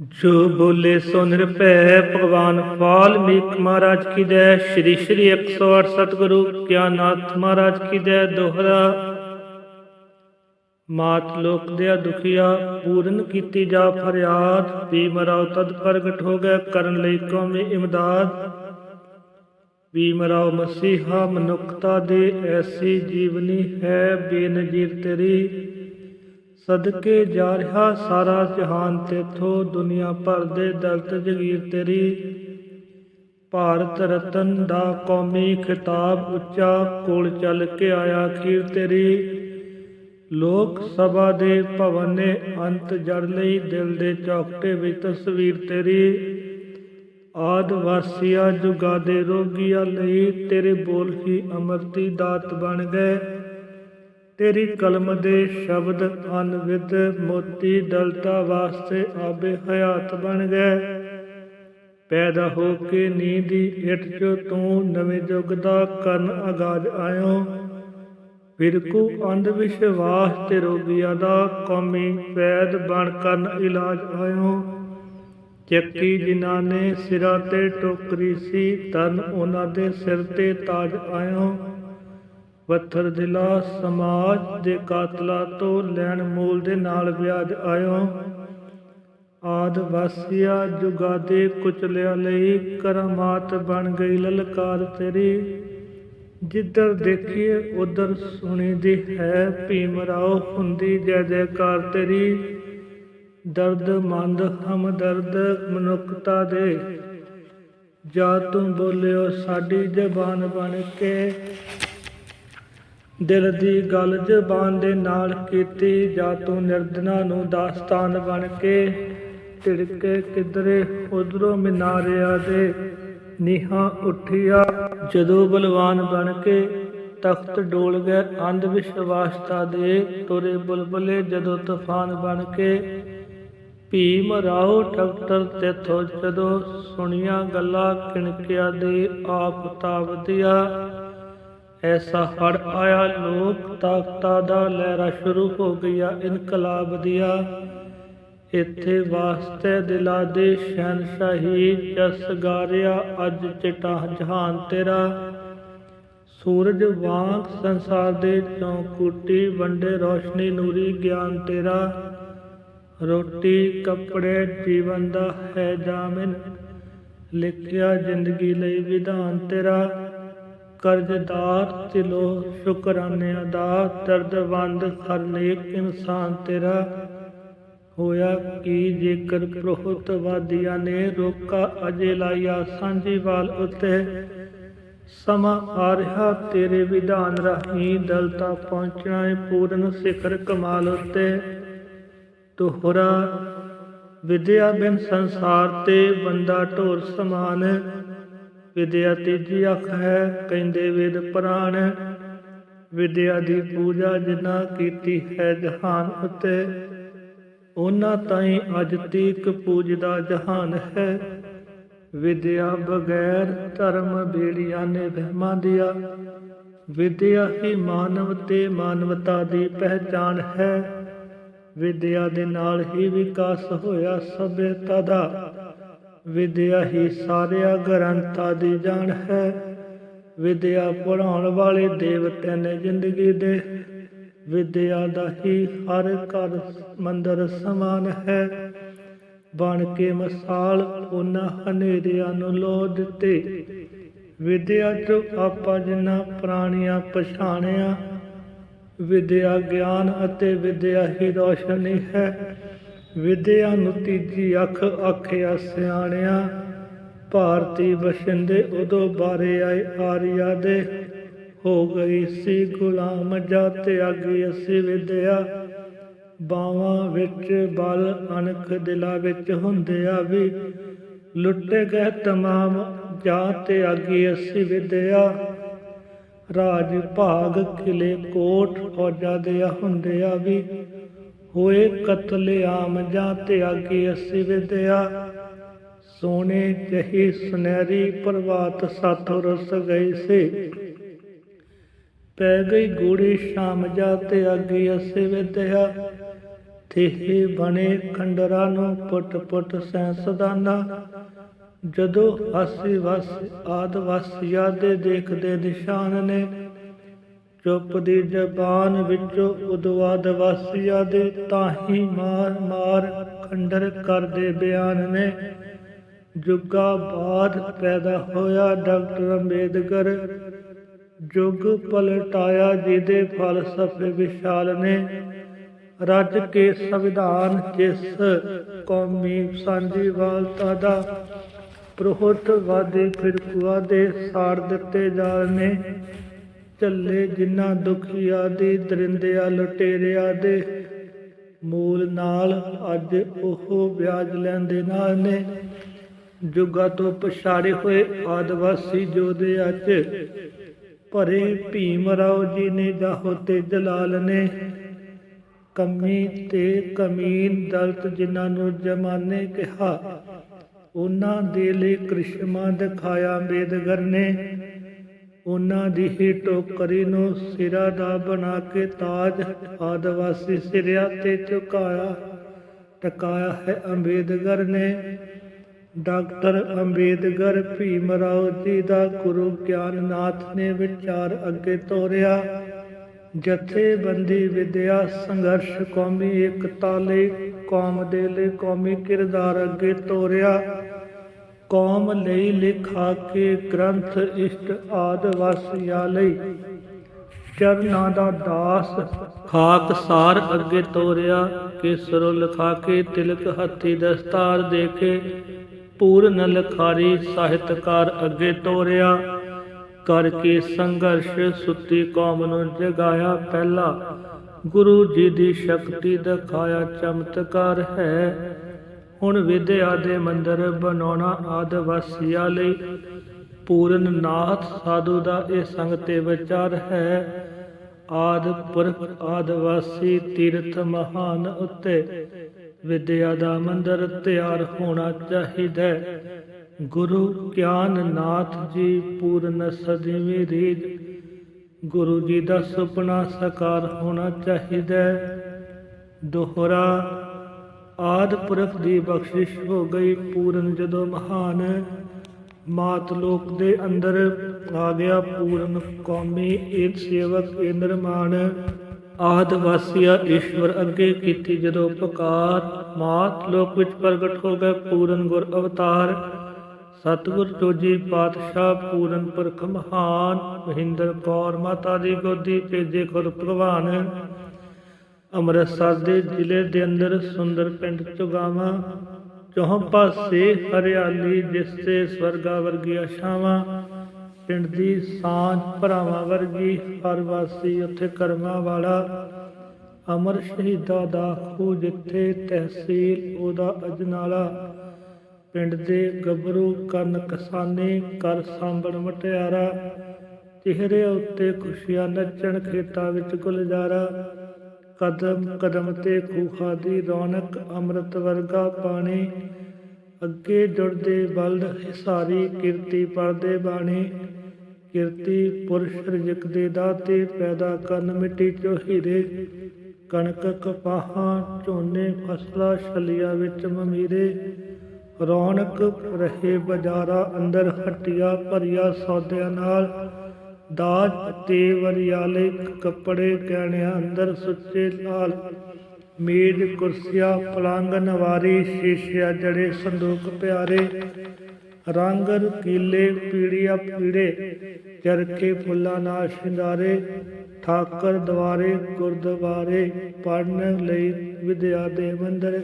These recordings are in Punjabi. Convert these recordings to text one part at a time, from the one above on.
ਜੋ ਬੋਲੇ ਸੋ ਨਿਰਭੈ, ਭਗਵਾਨ ਵਾਲਮੀਕ ਮਹਾਰਾਜ ਕੀ ਜੈ ਸ਼੍ਰੀ ਸ਼੍ਰੀ 108 ਸਤਿਗੁਰੂ ਗਿਆਨਨਾਥ ਮਹਾਰਾਜ ਕੀ ਜੈ ਦੋਹਰਾ। ਮਾਤ ਲੋਕ ਦੇ ਦੁਖੀਆ, ਪੂਰਨ ਕੀਤੀ ਜਾ ਫਰਿਆਦ। ਵੀ ਮਰਾਉ ਤਦ ਪ੍ਰਗਟ ਹੋ ਗਏ ਕਰਨ ਲਈ ਕੌਮੀ ਇਮਦਾਦ। ਵੀ ਮਰਾਉ ਮਸੀਹਾ ਮਨੁੱਖਤਾ ਦੇ, ਐਸੀ ਜੀਵਨੀ ਹੈ ਬੇਨਜ਼ੀਰ ਤੇਰੀ। ਸਦਕੇ ਜਾ ਰਿਹਾ ਸਾਰਾ ਜਹਾਨ ਤੇਥੋਂ ਦੁਨੀਆ ਭਰ ਦੇ ਦਲਤ ਜਗੀਰ ਤੇਰੀ। ਭਾਰਤ ਰਤਨ ਦਾ ਕੌਮੀ ਖਿਤਾਬ ਉੱਚਾ ਕੋਲ ਚੱਲ ਕੇ ਆਇਆ ਖੀਰ ਤੇਰੀ। ਲੋਕ ਸਭਾ ਦੇ ਭਵਨ ਨੇ ਅੰਤ ਜੜ ਲਈ ਦਿਲ ਦੇ ਚੌਕਟੇ ਵਿੱਚ ਤਸਵੀਰ ਤੇਰੀ। ਆਦ ਵਾਸੀਆ ਜੁਗਾ ਦੇ ਰੋਗੀਆਂ ਲਈ ਤੇਰੇ ਬੋਲ ਹੀ ਅਮਰਤੀ ਦਾਤ ਬਣ ਗਏ। ਤੇਰੀ ਕਲਮ ਦੇ ਸ਼ਬਦ ਅਨਵਿਦ ਮੋਤੀ ਦਲਤਾ ਵਾਸਤੇ ਆਬੇ ਹਯਾਤ ਬਣ ਗਏ। ਪੈਦਾ ਹੋ ਕੇ ਨੀਂਦੀ ਇੱਟ ਚੋਂ ਤੂੰ ਨਵੇਂ ਯੁੱਗ ਦਾ ਕਰਨ ਆਗਾਜ਼ ਆਇਓ। ਫਿਰਕੂ ਅੰਧ ਵਿਸ਼ਵਾਸ ਤੇ ਰੋਗੀਆਂ ਦਾ ਕੌਮੀ ਵੈਦ ਬਣ ਕਰਨ ਇਲਾਜ ਆਇਓ। ਚੱਕੀ ਜਿਨ੍ਹਾਂ ਨੇ ਸਿਰਾਂ ਤੇ ਟੋਕਰੀ ਸੀ, ਤਨ ਉਹਨਾਂ ਦੇ ਸਿਰ ਤੇ ਤਾਜ ਆਇਓ। ਪੱਥਰ ਦਿਲਾ ਸਮਾਜ ਦੇ ਕਾਤਲਾ ਤੋਂ ਲੈਣ ਮੂਲ ਦੇ ਨਾਲ ਵਿਆਜ ਆਇਓ। ਆਦ ਵਾਸੀਆ ਜੁਗਾ ਦੇ ਕੁਚਲਿਆ ਲਈ ਕਰਮਾਤ ਬਣ ਗਈ ਲਲਕਾਰ ਤੇਰੀ। ਜਿੱਧਰ ਦੇਖੀਏ, ਉਧਰ ਸੁਣੀ ਦੀ ਹੈ ਭੀਮ ਰਾਓ ਹੁੰਦੀ ਜੈ ਜੈਕਾਰ ਤੇਰੀ। ਦਰਦ ਮੰਦ ਹਮਦਰਦ ਮਨੁੱਖਤਾ ਦੇ। ਜਾ ਤੂੰ ਬੋਲਿਓ ਸਾਡੀ ਜ਼ਬਾਨ ਬਣ ਕੇ। ਦਿਲ ਦੀ ਗੱਲ ਜ਼ਬਾਨ ਦੇ ਨਾਲ ਕੀਤੀ, ਜਾ ਤੂੰ ਨਿਰਦਨਾ ਨੂੰ ਦਾਸਤਾਨ ਬਣ ਕੇ ਢਿੜਕੇ ਕਿਧਰੇ ਉਧਰੋਂ ਮਿਨਾਰਿਆ ਦੇ ਨੀਹਾਂ ਉੱਠਿਆ। ਜਦੋਂ ਬਲਵਾਨ ਬਣ ਕੇ ਤਖਤ ਡੋਲ ਗਏ, ਅੰਧ ਵਿਸ਼ਵਾਸਤਾ ਦੇ ਤੁਰੇ ਬੁਲਬਲੇ ਜਦੋਂ ਤੂਫਾਨ ਬਣ ਕੇ ਭੀਮ ਰਾਓ ਡਾਕਟਰ ਤੇਥੋਂ ਜਦੋਂ ਸੁਣੀਆਂ ਗੱਲਾਂ, ਕਿਣਕਿਆ ਦੇ ਆਪ ਤਾਵਦਿਆ ਐਸਾ ਹੜ ਆਇਆ, ਲੋਕ ਤਾਕਤਾਂ ਦਾ ਲਹਿਰਾ ਸ਼ੁਰੂ ਹੋ ਗਿਆ, ਇਨਕਲਾਬ ਦਿਆ ਇੱਥੇ ਵਾਸਤੇ ਦਿਲਾ ਦੇ ਸ਼ਹਿਨਸ਼ਾਹੀ ਜਸ ਗਾਰਿਆ, ਅੱਜ ਚਟਾ ਜਹਾਨ ਤੇਰਾ। ਸੂਰਜ ਵਾਂਗ ਸੰਸਾਰ ਦੇ ਚੌਕੂਟੀ ਵੰਡੇ ਰੋਸ਼ਨੀ ਨੂਰੀ ਗਿਆਨ ਤੇਰਾ। ਰੋਟੀ, ਕੱਪੜੇ, ਜੀਵਨ ਦਾ ਹੈ ਜਾਮਿਨ, ਲਿਖਿਆ ਜ਼ਿੰਦਗੀ ਲਈ ਵਿਧਾਨ ਤੇਰਾ। ਕਰਜ਼ਦਾਰ ਦਿਲੋ ਸ਼ੁਕਰਾਨਿਆਂ ਦਾ ਦਰਦਵੰਦ ਹਰ ਨੇਕ ਇਨਸਾਨ ਤੇਰਾ। ਹੋਇਆ ਕੀ ਜੇਕਰ ਪ੍ਰੋਹਤ ਨੇ ਰੋਕਾ ਅਜੇ ਲਾਇਆ ਸਾਂਝੀਵਾਲ ਉੱਤੇ। ਸਮਾਂ ਆ ਰਿਹਾ ਤੇਰੇ ਵਿਧਾਨ ਰਾਹੀਂ ਦਲਤਾ ਪਹੁੰਚਣਾ ਏ ਪੂਰਨ ਸਿਖਰ ਕਮਾਲ ਉੱਤੇ। ਤੋਹਰਾ ਵਿਦਿਆ ਬਿਨ ਸੰਸਾਰ ਤੇ ਬੰਦਾ ਢੋਰ ਸਮਾਨ। ਵਿਦਿਆ ਤੀਜੀ ਅੱਖ ਹੈ, ਕਹਿੰਦੇ ਵੇਦ ਪ੍ਰਾਣ। ਵਿਦਿਆ ਦੀ ਪੂਜਾ ਜਿਨ੍ਹਾਂ ਕੀਤੀ ਹੈ ਜਹਾਨ ਉਤੇ, ਉਹਨਾਂ ਤਾਈਂ ਅੱਜ ਤੀਕ ਪੂਜਦਾ ਜਹਾਨ ਹੈ। ਵਿਦਿਆ ਬਗੈਰ ਧਰਮ ਬੇੜੀਆਂ ਨੇ ਵਹਿਮਾਂ ਦਿਆ। ਵਿਦਿਆ ਹੀ ਮਾਨਵ ਤੇ ਮਾਨਵਤਾ ਦੀ ਪਹਿਚਾਨ ਹੈ। ਵਿਦਿਆ ਦੇ ਨਾਲ ਹੀ ਵਿਕਾਸ ਹੋਇਆ ਸਭਿਅਤਾ ਦਾ। ਵਿਦਿਆ ਹੀ ਸਾਰਿਆਂ ਗ੍ਰੰਥਾਂ ਦੀ ਜਾਣ ਹੈ। ਵਿਦਿਆ ਪੜਾਉਣ ਵਾਲੇ ਦੇਵਤਿਆਂ ਨੇ ਜ਼ਿੰਦਗੀ ਦੇ ਵਿਦਿਆ ਦਾ ਹੀ ਹਰ ਘਰ ਮੰਦਰ ਸਮਾਨ ਹੈ। ਬਣ ਕੇ ਮਸਾਲ ਉਹਨਾਂ ਹਨੇਰਿਆਂ ਨੂੰ ਲੋ ਦਿੱਤੇ। ਵਿਦਿਆ ਚ ਆਪਾਂ ਜਿੰਨਾ ਪ੍ਰਾਣੀਆਂ ਪਛਾਣਿਆ, ਵਿਦਿਆ ਗਿਆਨ ਅਤੇ ਵਿਦਿਆ ਹੀ ਰੋਸ਼ਨੀ ਹੈ। ਵਿਦਿਆ ਨੂੰ ਤੀਜੀ ਅੱਖ ਆਖਿਆ, ਸਿਆਣਿਆ, ਭਾਰਤੀ ਵਸਿੰਦੇ ਉਦੋਂ ਬਾਰੇ ਆਏ ਆਰੀਆ ਦੇ। ਹੋ ਗਈ ਸੀ ਗੁਲਾਮ ਜਾ ਤਿਆਗੀ, ਅਸੀਂ ਵਿਦਿਆ ਬਾਵਾਂ ਵਿੱਚ ਬਲ ਅਣਖ ਦਿਲਾਂ ਵਿੱਚ ਹੁੰਦਿਆ ਵੀ ਲੁੱਟੇ ਗਏ ਤਮਾਮ ਜਾਂ ਤਿਆਗੀ, ਅਸੀਂ ਵਿਦਿਆ ਰਾਜ ਭਾਗ ਕਿਲੇ ਕੋਟ ਫੌਜਾਂ ਦੇ ਹੁੰਦਿਆ ਵੀ ਹੋਏ ਕਤਲ ਜਾਂ ਤੇ ਆਗੇ ਵਿਦਿਆ। ਸੋਨੇ ਜਹੀ ਸੁਨਹਿਰੀ ਪ੍ਰਵਾਤ ਸਾਥੋਂ ਰਸ ਗਈ ਸੇ। ਪੈ ਗਈ ਗੂੜੀ ਸ਼ਾਮ ਜਾ ਤੇ ਆਗੇ ਅਸੀਂ ਵਿਦਿਆ। ਤੇਹੇ ਬਣੇ ਖੰਡਰਾਂ ਨੂੰ ਪੁੱਟ ਪੁੱਟ ਸੈਂਸਦਾਨਾ। ਜਦੋਂ ਹਾਸੀ ਵਸ ਆਦ ਵਸ ਯਾਦੇ ਦੇਖਦੇ ਨਿਸ਼ਾਨ ਨੇ ਚੁੱਪ ਦੀ ਜ਼ਬਾਨ ਵਿੱਚੋਂ ਉਦਵਾਦ ਵਸ ਯਾਦੇ ਤਾਹੀ ਮਾਰ ਮਾਰ ਖੰਡਰ ਕਰਦੇ ਬਿਆਨ ਨੇ। ਜੁਗਾ ਬਾਅਦ ਪੈਦਾ ਹੋਇਆ ਡਾਕਟਰ ਅੰਬੇਦਕਰ। ਜੁਗ ਪਲਟਾਇਆ ਜਿਹਦੇ ਫਲਸਫੇ ਵਿਸ਼ਾਲ ਨੇ। ਰੱਜ ਕੇ ਸੰਵਿਧਾਨ ਜਿਸ ਕੌਮੀ ਸਾਂਝੀਵਾਲਤਾ ਦਾ ਪ੍ਰੋਹਤਵਾਦੀ ਫਿਰਕੂਆ ਦੇ ਸਾੜ ਦਿੱਤੇ ਜਾਣ ਨੇ। ਚੱਲੇ ਜਿਨ੍ਹਾਂ ਦੁਖੀਆਂ ਦੀ ਦਰਿੰਦਿਆਂ ਲੁਟੇਰਿਆਂ ਦੇ। ਮੂਲ ਨਾਲ ਅੱਜ ਉਹ ਵਿਆਜ ਲੈਂਦੇ ਨਾਲ ਨੇ। ਜੁਗਾਂ ਤੋਂ ਪਛਾੜੇ ਹੋਏ ਆਦਿਵਾਸੀ ਜੋਧੇ ਅੱਜ ਭਰੇ ਭੀਮ ਰਾਓ ਜੀ ਨੇ ਜਾਹੋ ਤੇ ਜਲਾਲ ਨੇ। ਕਮੀ ਤੇ ਕਮੀਨ ਦਲਤ ਜਿਨ੍ਹਾਂ ਨੂੰ ਜਮਾਨੇ ਕਿਹਾ, ਉਹਨਾਂ ਦੇ ਲਈ ਕ੍ਰਿਸ਼ਮਾ ਦਿਖਾਇਆ ਅੰਬੇਦਕਰ ਨੇ। ਉਹਨਾਂ ਦੀ ਹੀ ਟੋਕਰੀ ਨੂੰ ਸਿਰਾ ਦਾ ਬਣਾ ਕੇ ਤਾਜ ਆਦਿਵਾਸੀ ਸਿਰਿਆ ਤੇ ਝੁਕਾਇਆ। ਟਕਾਇਆ ਹੈ ਅੰਬੇਦਕਰ ਨੇ। ਡਾਕਟਰ ਅੰਬੇਦਕਰ ਭੀਮ ਰਾਓ ਜੀ ਦਾ ਗੁਰੂ ਗਿਆਨਨਾਥ ਨੇ ਵਿਚਾਰ ਅੱਗੇ ਤੋਰਿਆ। ਜਥੇਬੰਦੀ ਵਿਦਿਆ ਸੰਘਰਸ਼ ਕੌਮੀ ਏਕਤਾ ਲਈ ਕੌਮ ਦੇ ਲਈ ਕੌਮੀ ਕਿਰਦਾਰ ਅੱਗੇ ਤੋਰਿਆ। ਕੌਮ ਲਈ ਲਿਖਾ ਕੇ ਗ੍ਰੰਥ ਇਸ਼ਟ ਆਦਿਵਾਸੀਆਂ ਲਈ। ਚਰਨਾਂ ਦਾ ਦਾਸ, ਖਾਕ ਸਾਰ ਅੱਗੇ ਤੋਰਿਆ, ਕੇਸਰੋਂ ਲਿਖਾ ਕੇ ਤਿਲਕ ਹੱਥੀ ਦਸਤਾਰ ਦੇ ਕੇ ਪੂਰਨ ਲਖਾਰੀ ਸਾਹਿਤਕਾਰ ਅੱਗੇ ਤੋਰਿਆ, ਕਰਕੇ ਸੰਘਰਸ਼ ਸੁੱਤੀ ਕੌਮ ਨੂੰ ਜਗਾਇਆ ਪਹਿਲਾ। ਗੁਰੂ ਜੀ ਦੀ ਸ਼ਕਤੀ ਦਿਖਾਇਆ ਚਮਤਕਾਰ ਹੈ। ਹੁਣ ਵਿਦਿਆ ਦੇ ਮੰਦਰ ਬਣਾਉਣਾ ਆਦਿਵਾਸੀਆਂ ਲਈ। ਪੂਰਨ ਨਾਥ ਸਾਧੂ ਦਾ ਇਹ ਸੰਗ ਤੇ ਵਿਚਾਰ ਹੈ। ਆਦ ਪੁਰਖ ਆਦਿਵਾਸੀ ਤੀਰਥ ਮਹਾਨ ਉੱਤੇ। ਵਿਦਿਆ ਦਾ ਮੰਦਰ ਤਿਆਰ ਹੋਣਾ ਚਾਹੀਦਾ ਗੁਰੂ ਗਿਆਨ ਨਾਥ ਜੀ ਪੂਰਨ ਸਦੀਵੀ ਰੀਤ ਗੁਰੂ ਜੀ ਦਾ ਸੁਪਨਾ ਸਾਕਾਰ ਹੋਣਾ ਚਾਹੀਦਾ ਹੈ। ਦੋਹਰਾ ਆਦ ਪੁਰਖ ਦੀ ਬਖਸ਼ਿਸ਼ ਹੋ ਗਈ ਪੂਰਨ ਜਦੋਂ ਮਹਾਨ ਮਾਤ ਲੋਕ ਦੇ ਅੰਦਰ ਆ ਗਿਆ ਪੂਰਨ ਕੌਮੀ ਏਕ ਸੇਵਕ ਏ ਨਿਰਮਾਣ। ਆਦ ਵਾਸੀਆ ਈਸ਼ਵਰ ਅੱਗੇ ਕੀਤੀ ਜਦੋਂ ਪੁਕਾਰ। ਮਾਤ ਲੋਕ ਵਿੱਚ ਪ੍ਰਗਟ ਹੋ ਗਏ ਪੂਰਨ ਗੁਰ ਅਵਤਾਰ। ਸਤਿਗੁਰ ਜੋਜੀ ਪਾਤਸ਼ਾਹ, ਪੂਰਨ ਪੁਰਖ ਮਹਾਨ। ਮਹਿੰਦਰ ਕੌਰ ਮਾਤਾ ਦੀ ਗੋਦੀ ਭੇਜੇ ਖੁਦ ਭਗਵਾਨ। ਅੰਮ੍ਰਿਤਸਰ ਦੇ ਜ਼ਿਲ੍ਹੇ ਦੇ ਅੰਦਰ ਸੁੰਦਰ ਪਿੰਡ ਚੁਗਾਵਾ, ਚੌਹਾਂ ਪਾਸੇ ਹਰਿਆਲੀ ਜਿਸ ਤੇ ਸਵਰਗਾ ਵਰਗੀਆਂ ਛਾਵਾਂ, ਪਿੰਡ ਦੀ ਸਾਂਝ ਭਰਾਵਾਂ ਵਰਗੀ ਹਰ ਵਾਸੀ ਉੱਥੇ ਕਰਮਾਂ ਵਾਲਾ, ਅਮਰ ਸ਼ਹੀਦਾਂ ਦਾ ਖੂ ਜਿੱਥੇ ਤਹਿਸੀਲ ਉਹਦਾ ਅਜਨਾਲਾ, ਪਿੰਡ ਦੇ ਗੱਭਰੂ ਕਰਨ ਕਸਾਨੇ ਕਰ ਸਾਂਭਣ ਮਟਿਆਰਾ, ਚਿਹਰੇ ਉੱਤੇ ਖੁਸ਼ੀਆਂ ਨੱਚਣ ਖੇਤਾਂ ਵਿੱਚ ਗੁਲਜ਼ਾਰਾ ਕਦਮ ਕਦਮ ਤੇ ਖੂਖਾ ਦੀ ਰੌਣਕ, ਅੰਮ੍ਰਿਤ ਵਰਗਾ ਪਾਣੀ। ਅੱਗੇ ਜੁੜਦੇ ਬਲਦ ਹਿਸਾਰੀ, ਕਿਰਤੀ ਪਰਦੇ ਬਾਣੀ। ਕਿਰਤੀ ਪੁਰਸ਼ ਰਜਕ ਦੇ ਦਾਤੇ, ਪੈਦਾ ਕਰਨ ਮਿੱਟੀ ਚੋਂ ਹੀਰੇ। ਕਣਕ ਕਪਾਹਾਂ ਝੋਨੇ, ਫਸਲਾਂ ਛਲੀਆਂ ਵਿੱਚ ਮਮੀਰੇ। ਰੌਣਕ ਰਹੇ ਬਾਜ਼ਾਰਾਂ, ਅੰਦਰ ਹੱਟੀਆਂ ਭਰੀਆਂ ਸੌਦਿਆਂ ਨਾਲ। ਦਾਜ ਅਤੇ ਵਰਿਆਲੇ ਕੱਪੜੇ ਗਹਿਣਿਆਂ ਅੰਦਰ ਸੁੱਚੇ ਲਾਲ। ਮੇਜ਼, ਕੁਰਸੀਆਂ, ਪਲੰਗ, ਨਵਾਰੀ, ਸ਼ੀਸ਼ਿਆਂ ਜੜੇ ਸੰਦੂਕ ਪਿਆਰੇ। ਰੰਗ ਰਕੀਲੇ ਪੀੜੀਆਂ ਪੀੜੇ, ਚਰਖੇ ਫੁੱਲਾਂ ਨਾਲ ਸ਼ਿੰਗਾਰੇ। ਠਾਕਰ ਦਵਾਰੇ, ਗੁਰਦੁਆਰੇ ਪੜਨ ਲਈ ਵਿਦਿਆ ਦੇ ਮੰਦਰ।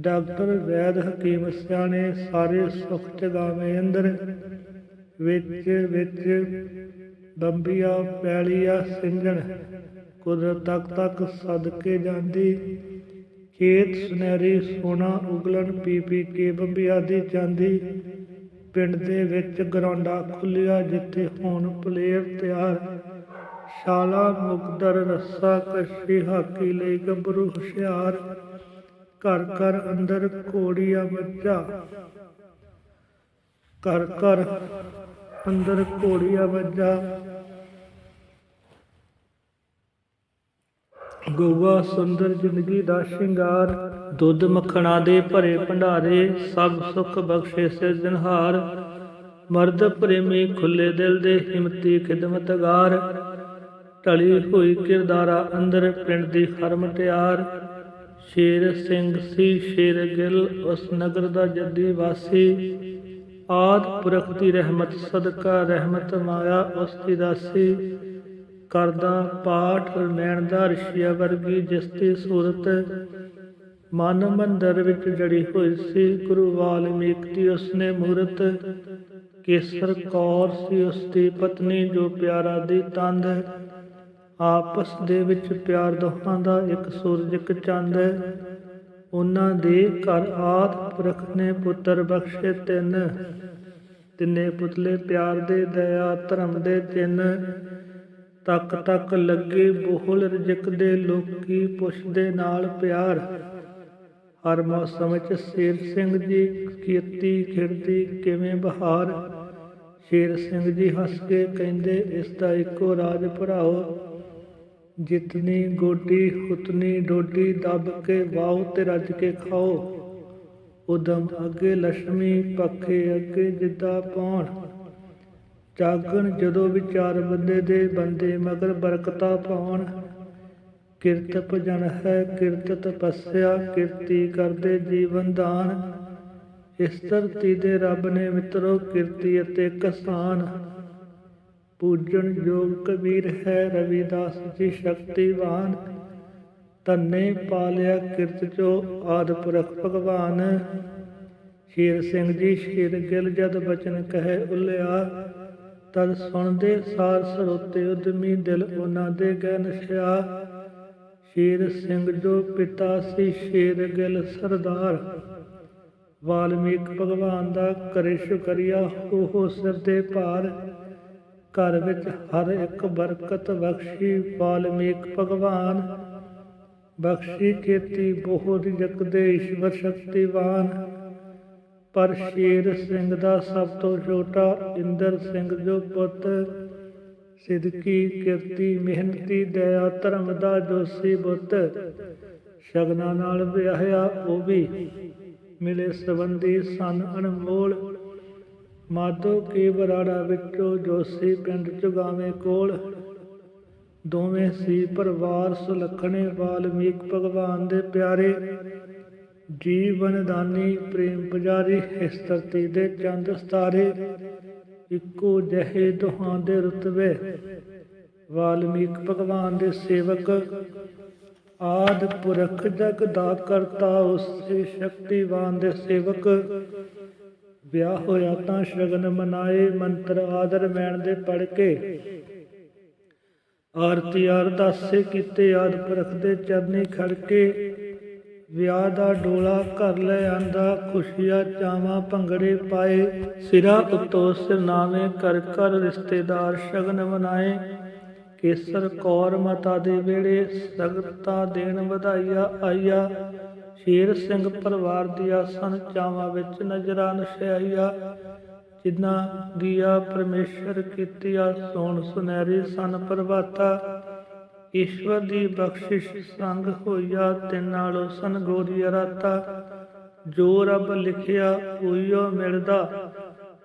ਡਾਕਟਰ, ਵੈਦ, ਹਕੀਮ ਸਿਆਣੇ ਸਾਰੇ ਸੁਖ ਜਗਾਵੇਂ ਅੰਦਰ। ਵਿੱਚ ਵਿੱਚ ਬੰਬੀਆ ਪੈਲੀਆ ਸਿੰਜਣ। ਕੁਦਰਤ ਤੱਕ ਤੱਕ ਸਦਕੇ ਜਾਂਦੀ। ਖੇਤ ਸੁਨਹਿਰੀ ਸੋਨਾ ਉਗਲਣ, ਪੀ ਪੀ ਕੇ ਬੰਬੀਆ ਦੀ ਜਾਂਦੀ ਪਿੰਡ ਦੇ ਵਿੱਚ ਗਰਾਂਡਾ ਖੁੱਲਿਆ ਜਿੱਥੇ ਹੁਣ ਪਲੇਅਰ ਤਿਆਰ। ਸ਼ਾਲਾ ਮੁਕਦਰ ਰੱਸਾ, ਕਸ਼ੀ, ਹਾਕੀ ਲਈ ਗੱਭਰੂ ਹੁਸ਼ਿਆਰ। ਘਰ ਘਰ ਅੰਦਰ ਘੋੜੀਆਂ ਮੱਝਾਂ ਘਰ ਘਰ ਅੰਦਰ ਘੋੜੀਆਂ ਮੱਝਾਂ ਗਊਆ ਸੁੰਦਰ ਜ਼ਿੰਦਗੀ ਦਾ ਸ਼ਿੰਗਾਰ, ਦੁੱਧ ਮੱਖਣਾ ਦੇ ਭਰੇ ਭੰਡਾਰੇ, ਸਭ ਸੁਖ ਬਖਸ਼ੇ ਸਿਰਜਣਹਾਰ ਮਰਦ ਪ੍ਰੇਮੀ ਖੁੱਲੇ ਦਿਲ ਦੇ ਹਿੰਮਤੀ ਖਿਦਮਤਗਾਰ ਢਲੀ ਹੋਈ ਕਿਰਦਾਰਾ ਅੰਦਰ ਪਿੰਡ ਦੀ ਹਰ ਤਿਆਰ। ਸ਼ੇਰ ਸਿੰਘ ਸੀ ਸ਼ੇਰ ਗਿੱਲ, ਉਸ ਨਗਰ ਦਾ ਜੱਦੀ ਵਾਸੀ। ਆਦ ਪੁਰਖ ਦੀ ਰਹਿਮਤ, ਸਦਕਾ ਰਹਿਮਤ ਮਾਇਆ ਉਸ ਦੀ ਦਾਸੀ। ਕਰਦਾ ਪਾਠ ਰਮੈਣ ਦਾ ਰਸ਼ੀਆ ਵਰਗੀ, ਜਿਸ ਦੀ ਸੂਰਤ ਮਨ ਮੰਦਰ ਵਿੱਚ ਜੜੀ ਹੋਈ ਸੀ। ਗੁਰੂ ਵਾਲਮੀਕ ਦੀ ਉਸਨੇ ਮੂਰਤ, ਕੇਸਰ ਕੌਰ ਸੀ ਉਸ ਦੀ ਪਤਨੀ, ਜੋ ਪਿਆਰਾ ਦੀ ਤੰਦ। ਆਪਸ ਦੇ ਵਿੱਚ ਪਿਆਰ ਦੋਹਾਂ ਦਾ ਇੱਕ ਸੂਰਜ ਇੱਕ ਚੰਦ। ਉਹਨਾਂ ਦੇ ਘਰ ਆਦ ਪੁਰਖ ਨੇ ਪੁੱਤਰ ਬਖਸ਼ੇ ਤਿੰਨ। ਤਿੰਨੇ ਪੁਤਲੇ ਪਿਆਰ ਦੇ, ਦਇਆ, ਧਰਮ ਦੇ ਚਿੰਨ ਤੱਕ ਤੱਕ ਲੱਗੇ ਬੋਹਲ ਰਜਕ ਦੇ ਲੋਕੀ ਪੁੱਛਦੇ ਨਾਲ ਪਿਆਰ। ਹਰ ਮੌਸਮ ਵਿੱਚ ਸ਼ੇਰ ਸਿੰਘ ਜੀ ਕੀਤੀ ਖਿੜਦੀ ਕਿਵੇਂ ਬਹਾਰ। ਸ਼ੇਰ ਸਿੰਘ ਜੀ ਹੱਸ ਕੇ ਕਹਿੰਦੇ, ਇਸ ਦਾ ਇੱਕੋ ਰਾਜ ਭਰਾਓ। ਜਿਤਨੀ ਗੋਡੀ ਉਤਨੀ ਡੋਡੀ ਦੱਬ ਕੇ ਵਾਹ ਤੇ ਰੱਜ ਕੇ ਖਾਓ। ਉਦਮ ਅੱਗੇ ਲక్ష్ਮੀ ਪੱਖੇ ਅੱਗੇ ਜਿੱਦਾਂ ਪਾਉਣ ਜਾਗਣ ਜਦੋਂ ਵਿਚਾਰ ਬੰਦੇ ਦੇ ਬੰਦੇ ਮਗਰ ਬਰਕਤਾ ਪਾਉਣ। ਕਿਰਤ ਭਜਨ ਹੈ ਕਿਰਤ ਤਪੱਸਿਆ, ਕਿਰਤੀ ਕਰਦੇ ਜੀਵਨ ਦਾਨ। ਇਸ ਧਰਤੀ ਦੇ ਰੱਬ ਨੇ ਮਿੱਤਰੋ ਕਿਰਤੀ ਅਤੇ ਕਸਾਨ। ਪੂਜਣ ਯੋਗ ਕਬੀਰ ਹੈ ਰਵਿਦਾਸ ਜੀ ਸ਼ਕਤੀਵਾਨ। ਤੰਨੇ ਪਾਲਿਆ ਕਿਰਤ ਜੋ ਆਦ ਪੁਰਖ ਭਗਵਾਨ। ਸ਼ੇਰ ਸਿੰਘ ਜੀ ਸ਼ੇਰ ਗਿਲ ਜਦ ਬਚਨ ਕਹੇ ਉਲਿਆ, ਤਦ ਸੁਣਦੇ ਸਾਰ ਸਰੋਤੇ ਉਦਮੀ ਦਿਲ ਉਹਨਾਂ ਦੇ ਗੈ ਨਸ਼ਿਆ। ਸ਼ੇਰ ਸਿੰਘ ਜੋ ਪਿਤਾ ਸੀ ਸ਼ੇਰ ਗਿਲ ਸਰਦਾਰ। ਵਾਲਮੀਕ ਭਗਵਾਨ ਦਾ ਕਰੇ ਸ਼ੁਕਰੀਆ, ਉਹ ਸਿਰ ਦੇ ਭਾਰ ਘਰ ਵਿੱਚ ਹਰ ਇੱਕ ਬਰਕਤ ਬਖਸ਼ੀ ਵਾਲਮੀਕ ਭਗਵਾਨ। ਬਖਸ਼ੀ ਕੀਤੀ ਬਹੁਤ ਜਗਦੇ ਈਸ਼ਵਰ ਸ਼ਕਤੀਵਾਨ। ਪਰ ਸ਼ੇਰ ਸਿੰਘ ਦਾ ਸਭ ਤੋਂ ਛੋਟਾ ਇੰਦਰ ਸਿੰਘ ਜੋ ਪੁੱਤ, ਸਿਦਕੀ, ਕਿਰਤੀ, ਮਿਹਨਤੀ, ਦਇਆ, ਧਰਮ ਦਾ ਜੋਸੀ ਬੁੱਤ, ਸ਼ਗਨਾਂ ਨਾਲ ਵਿਆਹਿਆ, ਉਹ ਵੀ ਮਿਲੇ ਸੰਬੰਧੀ ਸਨ ਅਨਮੋਲ ਮਾਧੋ ਕੀ ਬਰਾੜਾ ਵਿੱਚੋਂ ਜੋਸੀ ਪਿੰਡ ਚੁਗਾਵੇਂ ਕੋਲ। ਦੋਵੇਂ ਸੀ ਪਰਿਵਾਰ ਸੁਲੱਖਣੇ ਵਾਲਮੀਕ ਭਗਵਾਨ ਦੇ ਪਿਆਰੇ। ਜੀਵਨ ਦਾਨੀ ਪ੍ਰੇਮ ਪੁਜਾਰੀ ਇਸ ਧਰਤੀ ਦੇ ਚੰਦ ਸਤਾਰੇ। ਇੱਕੋ ਜਹੇ ਦੋਹਾਂ ਦੇ ਰਤਬੇ। ਵਾਲਮੀਕ ਭਗਵਾਨ ਦੇ ਸੇਵਕ। ਆਦ ਪੁਰਖ ਜਗ ਦਾ ਕਰਤਾ ਉਸੇ ਸ਼ਕਤੀਵਾਨ ਦੇ ਸੇਵਕ। ਵਿਆਹ ਹੋਇਆ ਤਾਂ ਸ਼ਗਨ ਮਨਾਏ, ਮੰਤਰ ਆਦਰ ਮੈਣ ਦੇ ਪੜ ਕੇ ਆਰਤੀ ਅਰਦਾਸੇ ਕੀਤੇ ਆਦ ਪੁਰਖ ਦੇ ਚਰਨੀ ਖੜ ਕੇ ਵਿਆਹ ਦਾ ਡੋਲਾ ਘਰ ਲੈ ਆਂਦਾ, ਖੁਸ਼ੀਆਂ ਚਾਵਾਂ ਭੰਗੜੇ ਪਾਏ। ਸਿਰਾ ਉਤੋਂ ਸਿਰਨਾਵੇਂ ਕਰ ਕਰ ਰਿਸ਼ਤੇਦਾਰ ਸ਼ਗਨ ਮਨਾਏ। ਕੇਸਰ ਕੌਰ ਮਾਤਾ ਦੇ ਵੇੜੇ ਸਗਤਾ ਦੇਣ ਵਧਾਈਆ ਆਈਆ। ਸ਼ੇਰ ਸਿੰਘ ਪਰਿਵਾਰ ਦੀਆਂ ਸਨ ਚਾਵਾਂ ਵਿੱਚ ਨਜ਼ਰਾਂ ਨਸ਼ਾਈਆ ਜਿਨ੍ਹਾਂ ਦੀਆ ਪਰਮੇਸ਼ਰ ਕੀਤੀਆ ਸੋਣ ਸੁਨਹਿਰੀ ਸਨ ਪ੍ਰਭਾਤਾ। ਈਸ਼ਵਰ ਦੀ ਬਖਸ਼ਿਸ਼ ਸੰਗ ਹੋਈਆ ਤੇ ਨਾਲੋਂ ਸਨ ਗੋਰੀ ਰਾਤਾ, ਜੋ ਰੱਬ ਲਿਖਿਆ ਉਈਓ ਮਿਲਦਾ।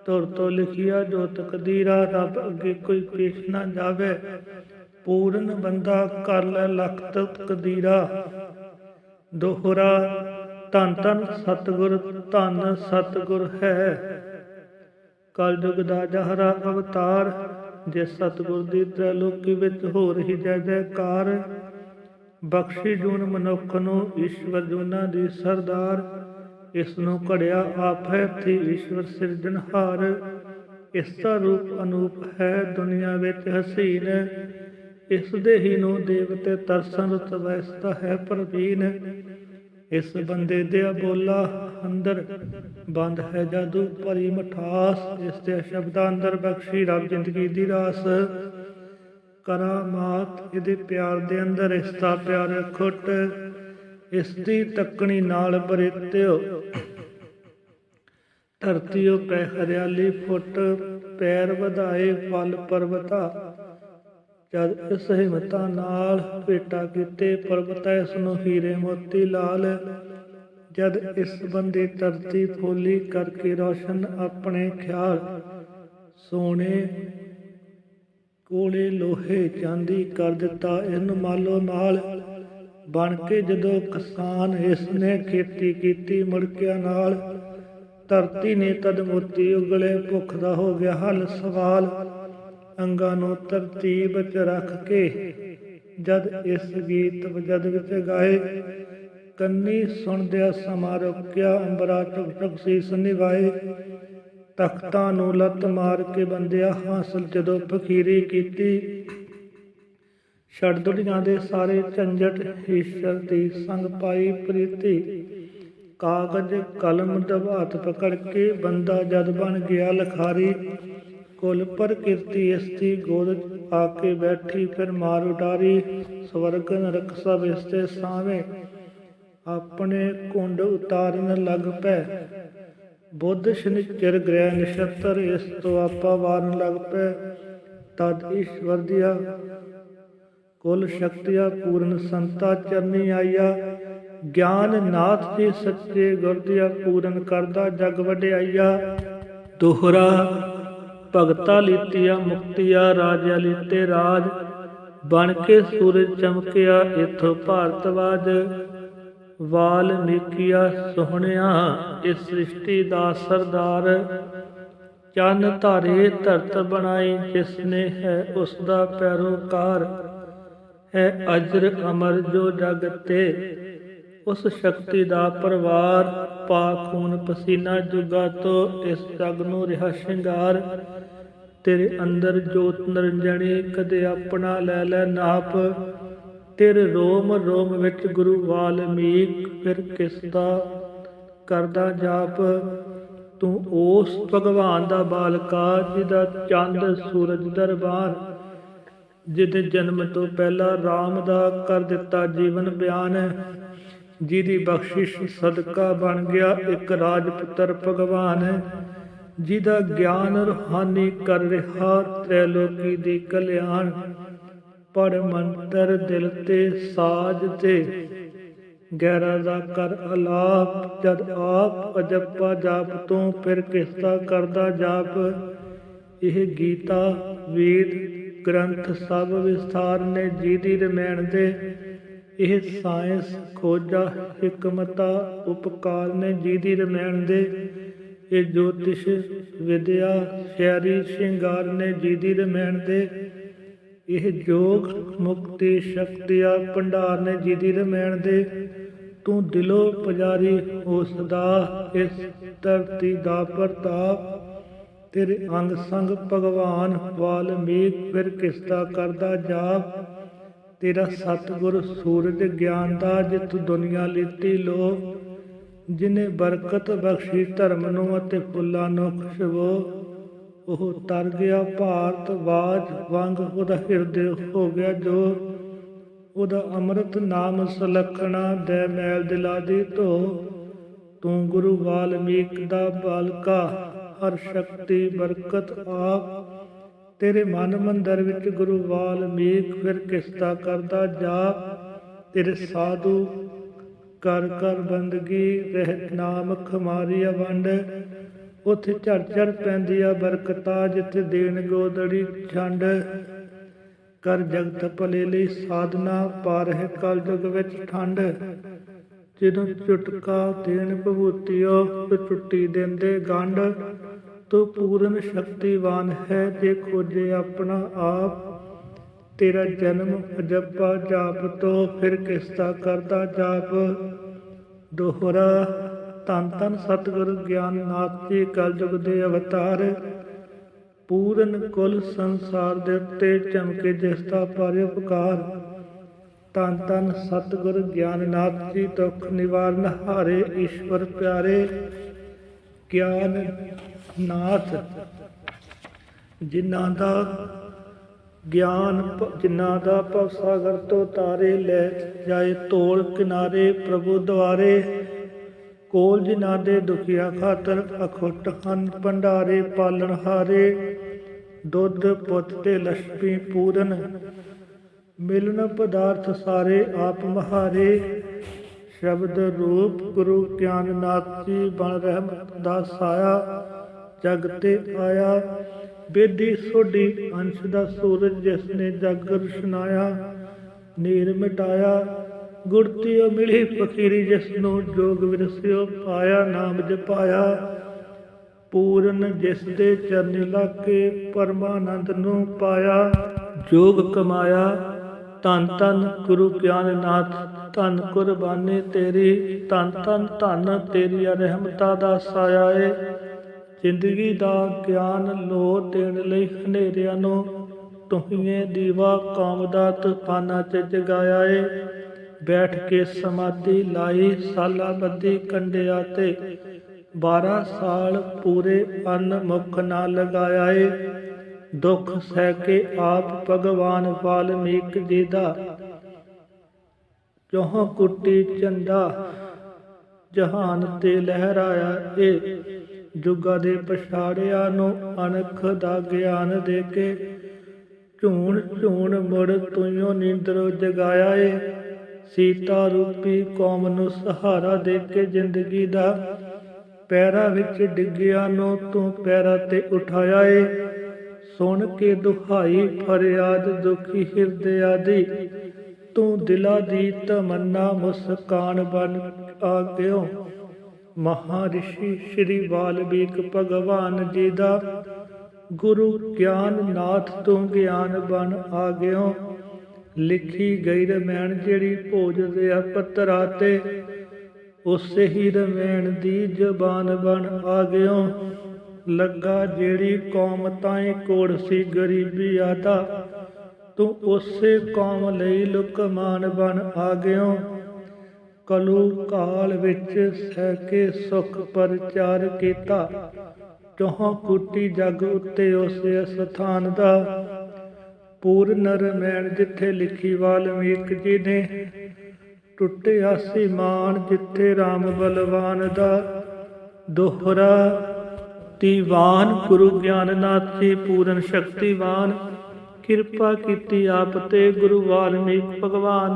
ਤੁਰ ਤੋਂ ਲਿਖਿਆ ਜੋ ਤਕਦੀਰਾ ਰੱਬ ਅੱਗੇ ਕੋਈ ਪੇਸ਼ ਨਾ ਜਾਵੇ, ਪੂਰਨ ਬੰਦਾ ਕਰ ਲੈ ਲਖਤ ਤਕਦੀਰਾ। ਦੋਹਰਾ, ਧੰਨ ਧੰਨ ਸਤਿਗੁਰ ਧੰਨ ਸਤਿਗੁਰ ਹੈ। ਕਲਯੁਗ ਦਾ ਜਹਰਾ ਅਵਤਾਰ, ਜੇ ਸਤਿਗੁਰ ਦੀ ਤ੍ਰੈਲੋਕੀ ਵਿੱਚ ਹੋ ਰਹੀ ਜੈ ਜੈਕਾਰ। ਬਖਸ਼ੀ ਜੂਨ ਮਨੁੱਖ ਨੂੰ ਈਸ਼ਵਰ ਜੂਨਾ ਦੀ ਸਰਦਾਰ। ਇਸ ਨੂੰ ਘੜਿਆ ਆਪ ਹੈ ਥੀ ਈਸ਼ਵਰ ਸਿਰਜਣਹਾਰ ਇਸ ਦਾ ਰੂਪ ਅਨੂਪ ਹੈ ਦੁਨੀਆ ਵਿੱਚ ਹਸੀਨ। ਇਸ ਦੇ ਹੀ ਨੂੰ ਦੇਵਤੇ ਤਰਸਨ ਰਤ ਵੈਸਤਾ ਹੈ ਪ੍ਰਵੀਨ। ਇਸ ਬੰਦੇ ਦੇ ਬੋਲਾ ਅੰਦਰ ਬੰਦ ਹੈ ਜਾਦੂ ਭਰੀ ਮਠਾਸ ਇਸ ਦੇ ਸ਼ਬਦਾਂ ਅੰਦਰ ਬਖਸ਼ੀ ਰੱਬ ਜ਼ਿੰਦਗੀ ਦੀ ਰਾਸ। ਕਰਾਮਾਤ ਇਹਦੇ ਪਿਆਰ ਦੇ ਅੰਦਰ, ਇਸ ਪਿਆਰ ਖੁੱਟ, ਇਸ ਦੀ ਤੱਕਣੀ ਨਾਲ ਬਰੇਤਿਓ। ਧਰਤੀ ਉਪੈ ਹਰਿਆਲੀ ਫੁੱਟ, ਪੈਰ ਵਧਾਏ ਫਲ ਪਰਵਤਾ। ਜਦ ਇਸ ਹਿੰਮਤਾਂ ਨਾਲ ਭੇਟਾ ਕੀਤੇ ਪਰਬਤ ਇਸ ਹੀਰੇ ਮੋਤੀ ਲਾਲ। ਜਦ ਇਸ ਬੰਦੇ ਧਰਤੀ ਫੋਲੀ ਕਰਕੇ ਰੋਸ਼ਨ ਆਪਣੇ ਖਿਆਲ, ਸੋਨੇ ਕੋਲੇ ਲੋਹੇ ਚਾਂਦੀ ਕਰ ਦਿੱਤਾ, ਇਹਨੂੰ ਮਾਲੋ ਮਾਲ ਬਣ ਕੇ ਜਦੋਂ ਕਿਸਾਨ ਇਸ ਨੇ ਖੇਤੀ ਕੀਤੀ ਮੁੜਕਿਆ ਨਾਲ, ਧਰਤੀ ਨੇ ਤਦ ਮੋਤੀ ਉਗਲੇ ਭੁੱਖ ਦਾ ਹੋ ਗਿਆ ਹੱਲ ਸਵਾਲ। ਅੰਗਾਂ ਨੂੰ ਤਰਤੀਬ ਚ ਰੱਖ ਕੇ ਜਦ ਇਸ ਗੀਤ ਜਦ ਵਿੱਚ ਗਾਏ, ਕੰਨੀ ਸੁਣਦਿਆ ਸਮਾਂ ਅੰਬਰਾ ਟੁਕ ਟੁਕ ਸੀਸ ਨਿਵਾਏ ਤਖਤਾਂ ਨੂੰ ਲੱਤ ਮਾਰ ਕੇ ਬੰਦਿਆ ਹਾਸਲ ਜਦੋਂ ਫਕੀਰੀ ਕੀਤੀ। ਛੱਡ ਦੁਨੀਆਂ ਦੇ ਸਾਰੇ ਝੰਜਟ ਈਸ਼ਰ ਦੀ ਸੰਗ ਪਾਈ ਪ੍ਰੀਤੀ। ਕਾਗਜ਼, ਕਲਮ ਦਵਾਤ ਪਕੜ ਕੇ ਬੰਦਾ ਜਦ ਬਣ ਗਿਆ ਲਖਾਰੀ। ਕੁਲ ਪ੍ਰਕਿਰਤੀ ਕੀਰਤੀ ਇਸ ਦੀ ਗੋਦ ਆ ਕੇ ਬੈਠੀ, ਫਿਰ ਮਾਰ ਉਡਾਰੀ ਸਵਰਗ ਨਰਕ ਸਭ ਸਾਵੇਂ। ਆਪਣੇ ਕੁੰਡ ਉਤਾਰਨ ਲੱਗ ਪੈ। ਬੁੱਧ ਸ਼ਨਿਚਰ ਗ੍ਰਹਿ ਨਛੱਤਰ, ਇਸ ਤੋਂ ਆਪਾ ਵਾਰਨ ਲੱਗ ਪੈ। ਤਦ ਈਸ਼ਵਰ ਦਿਆ ਕੁਲ ਸ਼ਕਤੀਆ ਪੂਰਨ ਸੰਤਾ ਚਰਨੀ ਆਇਆ ਗਿਆਨ ਨਾਥ ਜੀ ਸੱਚੇ ਗੁਰ ਦਿਆ ਪੂਰਨ ਕਰਦਾ ਜਗ ਵਡਿਆਈਆ। ਦੋਹਰਾ ਭਗਤਾ ਲੀਤੀਆ, ਮੁਕਤੀਆ ਰਾਜਾ ਲੀਤੇ ਰਾਜ। ਬਣ ਕੇ ਸੂਰਜ ਚਮਕਿਆ, ਇਥੋਂ ਭਾਰਤਵਾਜ ਵਾਲਮੀਕੀਆ ਸੋਹਣਿਆ ਇਸ ਸ੍ਰਿਸ਼ਟੀ ਦਾ ਸਰਦਾਰ। ਚੰਨ ਧਾਰੇ ਧਰਤ ਬਣਾਈ, ਜਿਸ ਨੇ ਹੈ ਉਸ ਦਾ ਪੈਰੋਕਾਰ। ਹੈ ਅਜਰ ਅਮਰ ਜੋ ਜਗ ਤੇ ਉਸ ਸ਼ਕਤੀ ਦਾ ਪਰਵਾਰ ਪਾ ਖੂਨ ਪਸੀਨਾ ਜੁਗਾ ਤੋਂ ਇਸ ਜਗ ਨੂੰ ਰਿਹਾ ਸ਼ਿੰਗਾਰ। ਤੇਰੇ ਅੰਦਰ ਜੋਤ ਨਰੰਜਣੀ ਕਦੇ ਆਪਣਾ ਲੈ ਲੈ ਨਾਪ। ਤੇਰੇ ਰੋਮ ਰੋਮ ਵਿੱਚ ਗੁਰੂ ਵਾਲਮੀਕ ਫਿਰ ਕਿਸ ਕਰਦਾ ਜਾਪ। ਤੂੰ ਉਸ ਭਗਵਾਨ ਦਾ ਬਾਲਕਾ ਜਿਹਦਾ ਚੰਦ ਸੂਰਜ ਦਰਬਾਰ, ਜਿਹਦੇ ਜਨਮ ਤੋਂ ਪਹਿਲਾਂ RAM ਦਾ ਕਰ ਦਿੱਤਾ ਜੀਵਨ ਬਿਆਨ। ਜਿਹਦੀ ਬਖਸ਼ਿਸ਼ ਸਦਕਾ ਬਣ ਗਿਆ, ਇੱਕ ਰਾਜਪੁੱਤਰ ਭਗਵਾਨ। ਜਿਹਦਾ ਗਿਆਨ ਰੂਹਾਨੀ ਕਰ ਰਿਹਾ, ਤ੍ਰੈਲੋਕੀ ਦੀ ਕਲਿਆਣ। ਪੜ ਮੰਤਰ ਦਿਲ ਤੇ ਸਾਜ ਤੇ, ਗਹਿਰਾ ਦਾ ਕਰ ਅਲਾਪ। ਜਦ ਆਪ ਅਜੱਪਾ ਜਾਪ ਤੋਂ ਫਿਰ ਕਿਸਤਾ ਕਰਦਾ ਜਾਪ। ਇਹ ਗੀਤਾ, ਵੇਦ, ਗ੍ਰੰਥ ਸਭ ਵਿਸਥਾਰ ਨੇ ਜੀ ਦੀ ਰਮੈਣ ਦੇ ਇਹ ਸਾਇੰਸ ਖੋਜਾਂ, ਹਕਮਤਾ, ਉਪਕਾਰ ਨੇ ਜੀਦੀ ਰਮੈਣ ਦੇ ਇਹ ਜੋਤਿਸ਼ ਵਿਦਿਆ ਸ਼ਿਆਰੀ ਸ਼ਿੰਗਾਰ ਨੇ ਜੀਦੀ ਰਮੈਣ ਦੇ ਇਹ ਜੋਗ, ਮੁਕਤੀ ਸ਼ਕਤੀਆ ਭੰਡਾਰ ਨੇ ਜੀਦੀ ਰਮੈਣ ਦੇ ਤੂੰ ਦਿਲੋਂ ਪੁਜਾਰੀ ਉਸ ਦਾ ਇਸ ਧਰਤੀ ਦਾ ਪ੍ਰਤਾਪ ਤੇਰੇ ਅੰਗ ਸੰਗ ਭਗਵਾਨ ਵਾਲਮੀਕ ਫਿਰ ਕਿਸਦਾ ਕਰਦਾ ਜਾਪ। ਤੇਰਾ ਸਤਿਗੁਰ ਸੂਰਜ ਗਿਆਨ ਦਾ ਜਿਤ ਦੁਨੀਆ ਲੀਤੀ ਲੋ ਜਿਨੇ ਬਰਕਤ ਬਖਸ਼ੀ ਧਰਮ ਨੂੰ ਅਤੇ ਫੁੱਲਾਂ ਨੂੰ ਖੁਸ਼ਬੋ, ਉਹ ਤਰ ਗਿਆ ਭਾਰਤ ਬਾਜ ਵਾਂਗ ਉਹਦਾ ਹਿਰਦੇ ਹੋ ਗਿਆ ਜੋ ਉਹਦਾ ਅੰਮ੍ਰਿਤ ਨਾਮ ਸਲਖਣਾ ਦੇ ਮੈਲ ਦਿਲਾ ਦੀ ਧੋ। ਤੂੰ ਗੁਰੂ ਵਾਲਮੀਕ ਦਾ ਬਾਲਕਾ, ਹਰ ਸ਼ਕਤੀ ਬਰਕਤ ਆਪ। ਤੇਰੇ ਮਨ ਮੰਦਰ ਵਿੱਚ ਗੁਰੂ ਵਾਲਮੀਕ ਫਿਰ ਕਿਸਤਾ ਕਰਦਾ ਜਾਪ ਤੇਰੇ ਸਾਧੂ ਕਰ ਕਰ ਬੰਦਗੀ ਰਹਿ ਨਾਮ ਖਮਾਰੀ ਵੰਡ ਉਥੇ ਝੜ ਪੈਂਦੀ ਆ ਬਰਕਤਾ ਜਿੱਥੇ ਦੇਣ ਗੋਦੜੀ ਛੰਡ। ਕਰ ਜਗਤ ਭਲੇ ਲਈ ਸਾਧਨਾ ਪਾਰ ਹੈ ਕਲ ਯੁਗ ਵਿੱਚ ਠੰਡ। ਜਦੋਂ ਚੁਟਕਾ ਦੇਣ ਭਭੂਤਿਓ ਤੇ ਟੁੱਟੀ ਦਿੰਦੇ ਗੰਢ। ਤੂੰ ਪੂਰਨ ਸ਼ਕਤੀਵਾਨ ਹੈ ਜੇ ਖੋਜੇ ਆਪਣਾ ਆਪ। ਤੇਰਾ ਜਨਮ ਅਜੱਪਾ ਜਾਪ ਤੋਂ ਫਿਰ ਕਿਸਤਾ ਕਰਦਾ ਜਾਪ। ਦੋਹਰਾ ਤਨ ਤਨ ਸਤਿਗੁਰ ਗਿਆਨ ਨਾਥ ਜੀ ਕਲਯੁਗ ਦੇ ਅਵਤਾਰ। ਪੂਰਨ ਕੁਲ ਸੰਸਾਰ ਦੇ ਉੱਤੇ ਚਮਕੇ ਜਿਸ ਦਾ ਪਰ ਉਪਕਾਰ। ਤਨ ਤਨ ਸਤਿਗੁਰ ਗਿਆਨਨਾਥ ਜੀ, ਦੁੱਖ ਨਿਵਾਰਨ ਹਾਰੇ ਈਸ਼ਵਰ ਪਿਆਰੇ। ਗਿਆਨ ਨਾਥ, ਜਿਨ੍ਹਾਂ ਦਾ ਗਿਆਨ ਜਿਨ੍ਹਾਂ ਦਾ ਭਵ ਸਾਗਰ ਤੋਂ ਤਾਰੇ ਲੈ ਜਾਏ, ਤੋਲ ਕਿਨਾਰੇ ਪ੍ਰਭੂ ਦੁਆਰੇ, ਕੋਲ ਜਿਨ੍ਹਾਂ ਦੇ ਦੁਖੀਆਂ ਖਾਤਰ ਅਖੁੱਟ ਹਨ, ਭੰਡਾਰੇ ਪਾਲਣ ਹਾਰੇ, ਦੁੱਧ, ਪੁੱਤ ਤੇ ਲక్ష్ਮੀ ਪੂਰਨ, ਮਿਲਨ ਪਦਾਰਥ ਸਾਰੇ ਆਪ ਮਹਾਰੇ, ਸ਼ਬਦ ਰੂਪ ਗੁਰੂ ਗਿਆਨਨਾਥ ਜੀ ਬਣ ਰਹਿਮਤ ਦਾ ਸਾਇਆ ਜਗ ਤੇ ਆਇਆ। ਬੇਦੀ ਸੋਢੀ ਅੰਸ਼ ਦਾ ਸੂਰਜ ਜਿਸ ਨੇ ਜਗ ਰੁਸ਼ਨਾਇਆ, ਨੀਰ ਮਿਟਾਇਆ। ਗੁਰਤੀਓ ਮਿਲੀ ਫਕੀਰੀ ਜਿਸ ਨੂੰ ਜੋਗ ਵਿਰਸਿਓ ਪਾਇਆ, ਨਾਮ ਜਪਾਇਆ। ਪੂਰਨ ਜਿਸ ਦੇ ਚਰਨ ਲਾਗੇ ਪਰਮਾਨੰਦ ਨੂੰ ਪਾਇਆ, ਜੋਗ ਕਮਾਇਆ। ਧੰਨ ਧੰਨ ਗੁਰੂ ਗਿਆਨਨਾਥ, ਧੰਨ ਕੁਰਬਾਨੀ ਤੇਰੀ। ਧੰਨ ਧੰਨ ਧੰਨ ਤੇਰੀ ਰਹਿਮਤਾ ਦਾ ਸਾਇਆ ਏ। ਜ਼ਿੰਦਗੀ ਦਾ ਗਿਆਨ ਲੋ ਦੇਣ ਲਈ ਹਨੇਰਿਆਂ ਨੂੰ ਤੁਹੀਏ ਦੀਵਾ ਕਾਮ ਦਾ ਤੂਫਾਨਾਂ ਚ ਜਗਾਇਆ ਏ। ਬੈਠ ਕੇ ਸਮਾਧੀ ਲਾਈ ਸਾਲਾ ਬੱਦੀ ਕੰਡਿਆ ਤੇ। 12 ਸਾਲ ਪੂਰੇ ਅੰਨ ਮੁਖ ਨਾ ਲਗਾਇਆ ਏ। ਦੁੱਖ ਸਹਿ ਕੇ ਆਪ ਭਗਵਾਨ ਵਾਲਮੀਕ ਜੀ ਦਾ। ਜਹਾਂ ਕੁੱਟੀ ਚੰਡਾ ਜਹਾਨ ਤੇ ਲਹਿਰਾਇਆ ਏ। ਜੁਗਾ ਦੇ ਪਛਾੜਿਆਂ ਨੂੰ ਅਣਖ ਦਾ ਗਿਆਨ ਦੇ ਕੇ ਝੂਣ ਝੂਣ ਮੁੜ ਤੁਈਓ ਨੀਂਦਰੋ ਜਗਾਇਆ ਏ ਸੀਤਾ ਰੂਪੀ ਕੌਮ ਨੂੰ ਸਹਾਰਾ ਦੇ ਕੇ ਜ਼ਿੰਦਗੀ ਦਾ ਪੈਰਾਂ ਵਿੱਚ ਡਿੱਗਿਆ ਨੂੰ ਤੂੰ ਪੈਰਾ ਤੇ ਉਠਾਇਆ ਏ ਸੁਣ ਕੇ ਦੁਹਾਈ ਫਰਿਆਦ, ਦੁਖੀ ਹਿਰਦਿਆ ਦੀ ਤੂੰ ਦਿਲਾਂ ਦੀ ਤਮੰਨਾ ਮੁਸਕਾਨ ਬਣ ਆ ਗਿਓ। ਮਹਾਰਿਸ਼ੀ ਸ਼੍ਰੀ ਵਾਲਮੀਕ ਭਗਵਾਨ ਜੀ ਦਾ ਗੁਰੂ ਗਿਆਨ ਨਾਥ ਤੋਂ ਗਿਆਨ ਬਣ ਆ ਗਿਓ। ਲਿਖੀ ਗਈ ਰਮੈਣ ਜਿਹੜੀ ਭੋਜ ਦੇ ਪੱਤਰਾ ਤੇ, ਉਸੇ ਹੀ ਰਮੈਣ ਦੀ ਜ਼ਬਾਨ ਬਣ ਆ ਗਿਓ। ਲੱਗਾ ਜਿਹੜੀ ਕੌਮ ਤਾਈਂ ਕੋੜ ਸੀ ਗਰੀਬੀ ਆਦਾ ਤੂੰ ਉਸੇ ਕੌਮ ਲਈ ਲੁਕਮਾਨ ਬਣ ਆ ਗਿਓ। ਕਲੂ ਕਾਲ ਵਿੱਚ ਸਹਿ ਕੇ ਸੁਖ ਪ੍ਰਚਾਰ ਕੀਤਾ। ਚੋਹਾਂ ਕੁੱਟੀ ਜਗ ਉੱਤੇ ਉਸੇ ਸਥਾਨ ਦਾ ਪੂਰਨ ਰਮੈਣ ਜਿੱਥੇ ਲਿਖੀ ਵਾਲਮੀਕ ਜੀ ਨੇ ਟੁੱਟਿਆ ਸੀ ਮਾਨ ਜਿੱਥੇ RAM ਬਲਵਾਨ ਦਾ ਦੋਹਰਾ ਦੀਵਾਨ ਗੁਰੂ ਗਿਆਨਨਾਥ ਜੀ ਪੂਰਨ ਸ਼ਕਤੀਵਾਨ। ਕਿਰਪਾ ਕੀਤੀ ਆਪ ਤੇ ਗੁਰੂ ਵਾਲਮੀਕ ਭਗਵਾਨ।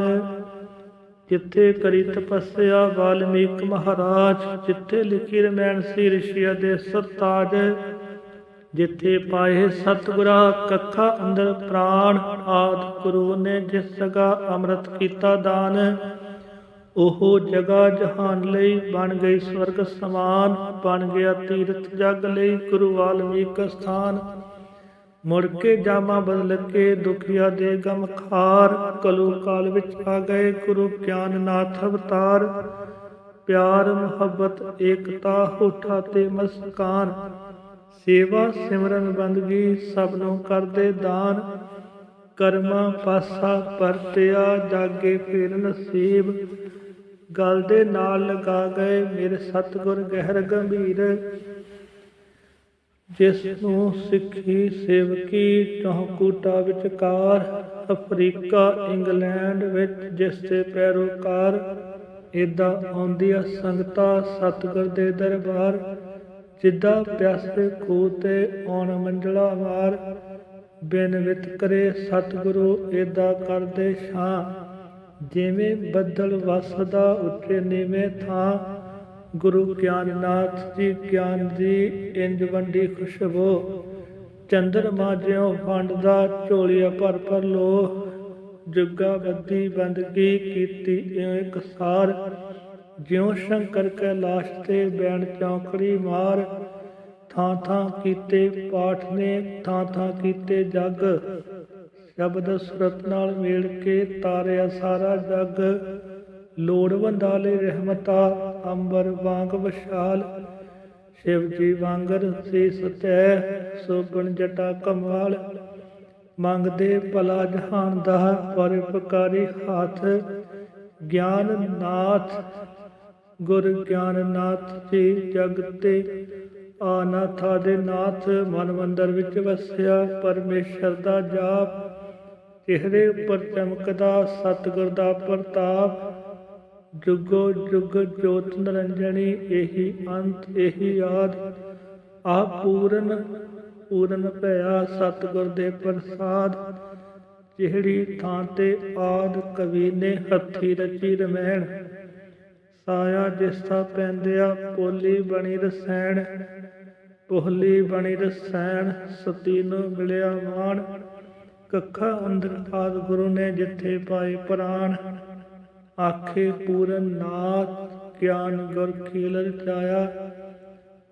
ਜਿੱਥੇ ਕਰੀ ਤਪੱਸਿਆ ਵਾਲਮੀਕ ਮਹਾਰਾਜ, ਜਿੱਥੇ ਲਿਖੀ ਰਮੈਣ ਸੀ ਰਿਸ਼ੀਆ ਦੇ ਸਰਤਾਜ, ਜਿੱਥੇ ਪਾਏ ਸਤਿਗੁਰਾ ਕੱਖਾ ਅੰਦਰ ਪ੍ਰਾਣ ਆਦ ਗੁਰੂ ਨੇ ਜਿਸ ਜਗਾ ਅੰਮ੍ਰਿਤ ਕੀਤਾ ਦਾਨ, ਉਹ ਜਗਾ ਜਹਾਨ ਲਈ ਬਣ ਗਈ ਸਵਰਗ ਸਮਾਨ, ਬਣ ਗਿਆ ਤੀਰਥ ਜਗ ਲਈ ਗੁਰੂ ਵਾਲਮੀਕ ਸਥਾਨ। ਮੁੜ ਕੇ ਜਾਮਾ ਬਦਲ ਕੇ ਦੁਖੀਆ ਦੇ ਗਮ ਖਾਰ ਕਲੂ ਕਾਲ ਵਿੱਚ ਆ ਗਏ ਗੁਰੂ ਗਿਆਨਨਾਥ ਅਵਤਾਰ। ਪਿਆਰ, ਮੁਹੱਬਤ, ਏਕਤਾ, ਹੋਠਾ ਤੇ ਮਸਕਾਨ। ਸੇਵਾ ਸਿਮਰਨ ਬੰਦਗੀ ਸਭ ਨੂੰ ਕਰਦੇ ਦਾਨ। ਕਰਮਾ ਪਾਸਾ ਪਰਤਿਆ ਜਾਗੇ ਫਿਰ ਨਸੀਬ। ਗਲ ਦੇ ਨਾਲ ਲਗਾ ਗਏ ਮੇਰੇ ਸਤਿਗੁਰ ਗਹਿਰ ਗੰਭੀਰ। ਜਿਸ ਨੂੰ ਸਿੱਖੀ ਸੇਵਕੀ ਚੌਕੂਟਾ ਵਿਚਕਾਰ ਅਫਰੀਕਾ, ਇੰਗਲੈਂਡ ਵਿੱਚ ਜਿਸ ਦੇ ਪੈਰੋਕਾਰ ਏਦਾਂ ਆਉਂਦੀਆਂ ਸੰਗਤਾਂ ਸਤਿਗੁਰ ਦੇ ਦਰਬਾਰ, ਜਿੱਦਾਂ ਪਿਆਸੇ ਖੂ ਤੇ ਆਉਣ ਮੰਜਲਾ ਮਾਰ ਬਿਨ ਵਿਤ ਕਰੇ ਸਤਿਗੁਰੂ ਏਦਾਂ ਕਰਦੇ ਛਾਂ। ਜਿਵੇਂ ਬੱਦਲ ਵਸਦਾ ਉੱਚੇ ਨੀਵੇਂ ਥਾਂ ਗੁਰੂ ਗਿਆਨਨਾਥ ਜੀ ਗਿਆਨ ਦੀ ਇੰਜ ਵੰਡੀ ਖੁਸ਼ਬੂ ਚੰਦਰਮਾ ਜਿਉ ਫੰਡਦਾ ਝੋਲੀਆਂ ਭਰ ਭਰ ਲੋ। ਜੁਗਾ ਬੱਦੀ ਬੰਦਗੀ ਕੀਤੀ ਇੱਕ ਸਾਰ। ਜਿਉ ਸ਼ੰਕਰ ਕੈਲਾਸ਼ ਤੇ ਬੈਣ ਚੌਕੜੀ ਮਾਰ। ਥਾਂ ਥਾਂ ਕੀਤੇ ਪਾਠ ਨੇ, ਥਾਂ ਥਾਂ ਕੀਤੇ ਜਗ। ਸ਼ਬਦ ਸੁਰਤ ਨਾਲ ਮੇਲ ਕੇ ਤਾਰਿਆ ਸਾਰਾ ਜਗ। ਲੋੜਵੰਦਾਲੇ ਰਹਿਮਤਾ, ਅੰਬਰ ਵਾਂਗ ਵਿਸ਼ਾਲ। ਸ਼ਿਵ ਜੀ ਵਾਂਗਰ ਸੀਸ ਤੈ ਸੋਗਣ ਜਟਾ ਕਮਾਲ। ਮੰਗਦੇ ਭਲਾ ਜਹਾਨ ਦਾ ਪਰਪਕਾਰੀ ਹੱਥ। ਗਿਆਨ ਨਾਥ, ਗੁਰ ਗਿਆਨ ਨਾਥ ਜੀ ਜਗ ਤੇ। ਆਨਾਥਾ ਦੇ ਨਾਥ, ਮਨ ਮੰਦਰ ਵਿੱਚ ਵਸਿਆ, ਪਰਮੇਸ਼ਰ ਦਾ ਜਾਪ। ਚਿਹਰੇ ਉੱਪਰ ਚਮਕਦਾ, ਸਤਿਗੁਰ ਦਾ ਪ੍ਰਤਾਪ। ਜੁਗੋ ਜੁਗ ਜੋਤ ਨਿਰੰਜਣੀ ਇਹੀ ਅੰਤ, ਇਹੀ ਆਦ। ਆ ਪੂਰਨ ਪੂਰਨ ਭਇਆ ਸਤਿਗੁਰ ਦੇ ਪ੍ਰਸਾਦ, ਜਿਹੜੀ ਥਾਂ ਤੇ ਆਦ ਕਵੀ ਨੇ ਹੱਥੀ ਰਚੀ ਰਮੈਣ ਸਾਇਆ ਜਿਸਾ ਪੈਂਦਿਆ, ਪੋਲੀ ਬਣੀ ਰਸੈਣ ਪੋਹਲੀ ਬਣੀ ਰਸੈਣ ਸਤੀ ਨੂੰ ਮਿਲਿਆ ਮਾਣ। ਕੱਖਾ ਅੰਦਰ ਆਦ ਗੁਰੂ ਨੇ ਜਿੱਥੇ ਪਾਏ ਪ੍ਰਾਣ। ਆਖੇ ਪੂਰਨ ਨਾਥ ਗਿਆਨ ਗੁਰ ਖੀਲ ਰਚਾਇਆ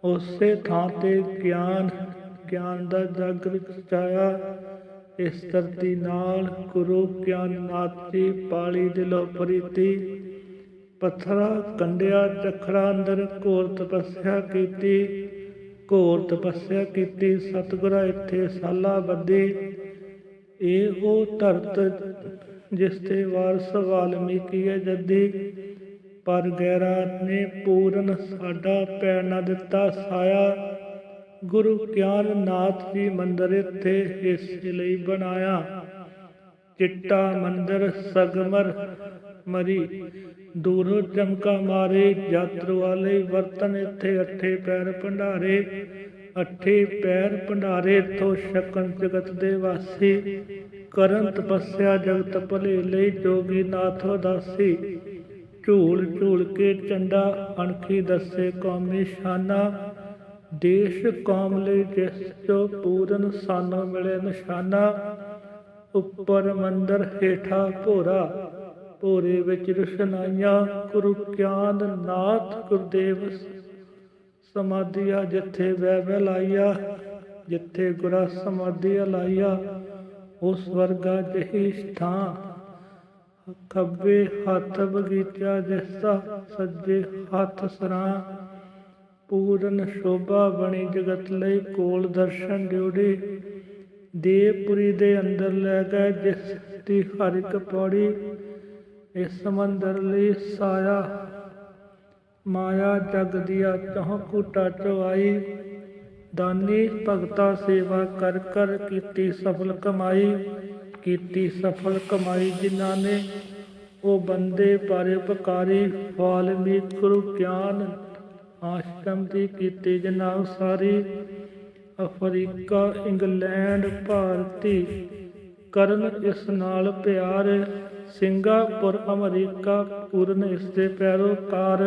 ਉਸੇ ਥਾਂ ਤੇ ਗਿਆਨ ਗਿਆਨ ਦਾ ਜਗ ਰਚਾਇਆ ਇਸ ਧਰਤੀ ਨਾਲ ਗੁਰੂ ਗਿਆਨ ਨਾਥ ਜੀ ਪਾਲੀ ਦਿਲੋਂ ਪ੍ਰੀਤੀ। ਪੱਥਰਾ ਕੰਡਿਆ ਚਖੜਾ ਅੰਦਰ ਘੋਰ ਤਪੱਸਿਆ ਕੀਤੀ, ਘੋਰ ਤਪੱਸਿਆ ਕੀਤੀ, ਸਤਿਗੁਰਾਂ ਇੱਥੇ ਸਾਲਾ ਬੱਦੀ ਇਹ ਉਹ ਧਰਤ ਜਿਸ ਤੇ ਵਾਰਸ ਵਾਲਮੀਕੀ ਜੱਦੀ ਪਰ ਗੈਰਾ ਨੇ ਪੂਰਨ ਸਾਡਾ ਪੈਰ ਨਾ ਦਿੱਤਾ ਸਾਇਆ। ਗੁਰੂ ਗਿਆਨ ਨਾਥ ਜੀ ਮੰਦਰ ਇੱਥੇ ਇਸੇ ਲਈ ਬਣਾਇਆ। ਚਿੱਟਾ ਮੰਦਰ ਸਗਮਰ ਮਰੀ। ਦੂਰੋਂ ਚਮਕਾ ਮਾਰੇ, ਯਾਤਰੂ ਵਾਲੇ ਵਰਤਨ ਇੱਥੇ ਅੱਠੇ ਪੈਰ ਭੰਡਾਰੇ। ਅੱਠੇ ਪੈਰ ਭੰਡਾਰੇ ਤੋਂ ਸ਼ਕਨ ਜਗਤ ਦੇ ਵਾਸੀ ਕਰਨ ਤਪੱਸਿਆ ਜਗਤ ਭਲੇ ਲਈ ਜੋਗੀ ਨਾਥ ਉਦਾਸੀ। ਝੂਲ ਝੂਲ ਕੇ ਚੰਡਾ ਅਣਖੀ ਦੱਸੇ ਕੌਮੀ ਸ਼ਾਨਾ। ਦੇਸ਼ ਕੌਮ ਲਈ ਜਿਸ ਜੋ ਪੂਰਨ ਸਾਨੂੰ ਮਿਲੇ ਨਿਸ਼ਾਨਾ। ਉੱਪਰ ਮੰਦਰ ਹੇਠਾ ਭੋਰਾ, ਭੋਰੇ ਵਿੱਚ ਰੁਸ਼ਨਾਈਆਂ, ਗੁਰੂ ਗਿਆਨ ਨਾਥ ਗੁਰਦੇਵ ਸਮਾਧੀਆ ਜਿੱਥੇ ਵੈ ਵੈ ਲਾਈਆ, ਜਿੱਥੇ ਗੁਰਾ ਸਮਾਧੀਆ ਲਾਈਆ। ਉਸ ਵਰਗਾ ਜਹੀ ਥਾਂ ਖੱਬੇ ਹੱਥ ਬਗੀਚਾ ਜਿਸਦਾ ਸੱਜੇ ਹੱਥ ਸਰਾਂ। ਪੂਰਨ ਸ਼ੋਭਾ ਬਣੀ ਜਗਤ ਲਈ ਕੋਲ ਦਰਸ਼ਨ ਡਿਉੜੀ। ਦੇਵਪੁਰੀ ਦੇ ਅੰਦਰ ਲੈ ਗਏ ਜਿਸ ਦੀ ਹਰ ਇੱਕ ਪੌੜੀ। ਇਸ ਮੰਦਰ ਲਈ ਸਾਇਆ ਮਾਇਆ ਜਗ ਦੀਆ ਚਹੁ ਕੂਟਾ ਚਵਾਈ ਦਾਨੀ ਭਗਤਾ ਸੇਵਾ ਕਰ ਕਰ ਕੀਤੀ ਸਫਲ ਕਮਾਈ, ਕੀਤੀ ਸਫਲ ਕਮਾਈ ਜਿਨ੍ਹਾਂ ਨੇ ਉਹ ਬੰਦੇ ਪਾਰੇ ਉਪਕਾਰੀ ਵਾਲਮੀਕ ਗੁਰੂ ਗਿਆਨ, ਆਸ਼ਰਮ ਦੀ ਕੀਤੀ ਜਨਾਬ ਸਾਰੀ, ਅਫਰੀਕਾ, ਇੰਗਲੈਂਡ, ਭਾਰਤੀ, ਕਰਨ ਇਸ ਨਾਲ ਪਿਆਰ ਸਿੰਗਾਪੁਰ ਅਮਰੀਕਾ, ਪੂਰਨ ਇਸ ਦੇ ਪੈਰੋਕਾਰ